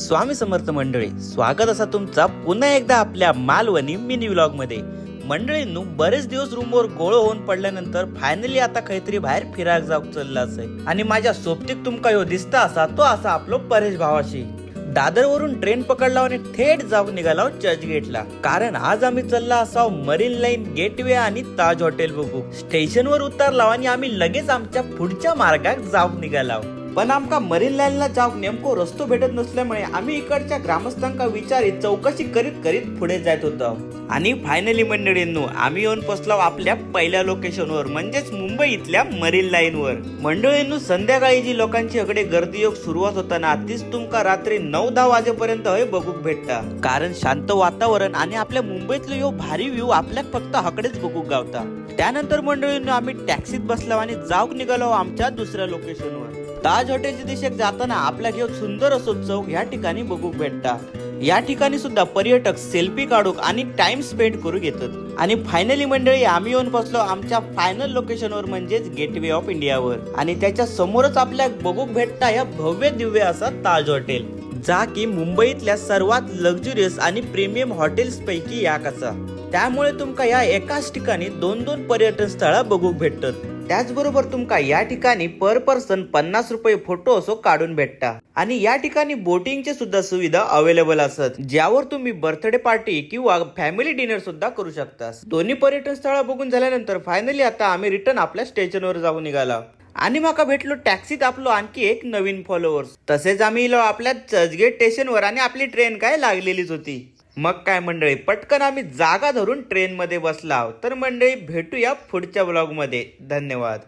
स्वामी समर्थ मंडळी स्वागत असा तुमचा पुन्हा एकदा आपल्या मालवणी मिनी व्लॉगमध्ये. मंडळींनू बरेच दिवस रूमवर गोळ होऊन पडल्यानंतर फायनली आता काहीतरी बाहेर फिरायला जाऊ चालला असे आणि माझ्या सोबतीक तुमका ह्यो दिसता असा तो असा आपलो परेश भावाशी. दादरवरून ट्रेन पकडला आणि थेट जाऊन निघाला हो चर्चगेटला कारण आज आम्ही चालला असाव मरीन लाईन गेटवे आणि ताज हॉटेल बघू. स्टेशनवर उतरला आणि आम्ही लगेच आमच्या पुढच्या मार्गात जाऊन निघाला हो. पण आमका मरीन लाईनला जाऊक नेमको रस्तो भेटत नसल्यामुळे आम्ही इकडच्या ग्रामस्थांका विचारित चौकशी करीत करीत पुढे जात होतो. आणि फायनली मंडळींनो आम्ही येऊन पोचलो आपल्या पहिल्या लोकेशनवर म्हणजेच मुंबई इथल्या मरीन लाईनवर. मंडळींनो संध्याकाळी जी लोकांची इकडे गर्दी योग सुरुवात होताना तीच तुमका रात्री नऊ दहा वाजेपर्यंत हे बघूक भेटता. कारण शांत वातावरण आणि आपल्या मुंबईतलं यो भारी व्ह्यू आपल्या फक्त हकडेच बघूक गावता. त्यानंतर मंडळींनो आम्ही टॅक्सीत बसलो आणि जाऊक निघालो आमच्या दुसऱ्या लोकेशनवर ताज हॉटेलच्या दिशेक जाताना आपल्या घेऊन सुंदर असो चौक ह्या ठिकाणी बघूक भेटता या ठिकाणी सुद्धा पर्यटक सेल्फी काढूक आणि टाइम स्पेंड करू घेतात. आणि फायनली मंडळी आम्ही येऊन पोहोचलो आमच्या फायनल लोकेशनवर म्हणजेच गेटवे ऑफ इंडियावर आणि त्याच्या समोरच आपल्या बघूक भेटता या भव्य दिव्य असा ताज हॉटेल जा की मुंबईतल्या सर्वात लक्झुरियस आणि प्रीमियम हॉटेल्स पैकी एक असा. त्यामुळे तुमका या एकाच ठिकाणी दोन दोन पर्यटन स्थळा बघूक भेटतात. त्याचबरोबर तुमका या ठिकाणी पर पर्सन पन्नास रुपये फोटो असो काढून भेटता. आणि या ठिकाणी बोटिंगचे सुद्धा सुविधा अवेलेबल असत ज्यावर तुम्ही बर्थडे पार्टी किंवा फॅमिली डिनर सुद्धा करू शकता दोन्ही पर्यटन स्थळ बघून झाल्यानंतर फायनली आता आम्ही रिटर्न आपल्या स्टेशनवर जाऊन निघाला. आणि माका भेटलो टॅक्सीत आपलो आणखी एक नवीन फॉलोअर्स तसेच आम्ही इलो आपल्या चर्चगेट स्टेशनवर आणि आपली ट्रेन काय लागलेलीच होती. मग काय मंडळी पटकन आम्ही जागा धरून ट्रेनमध्ये बसला बसला तर मंडळी भेटूया पुढच्या ब्लॉगमध्ये धन्यवाद.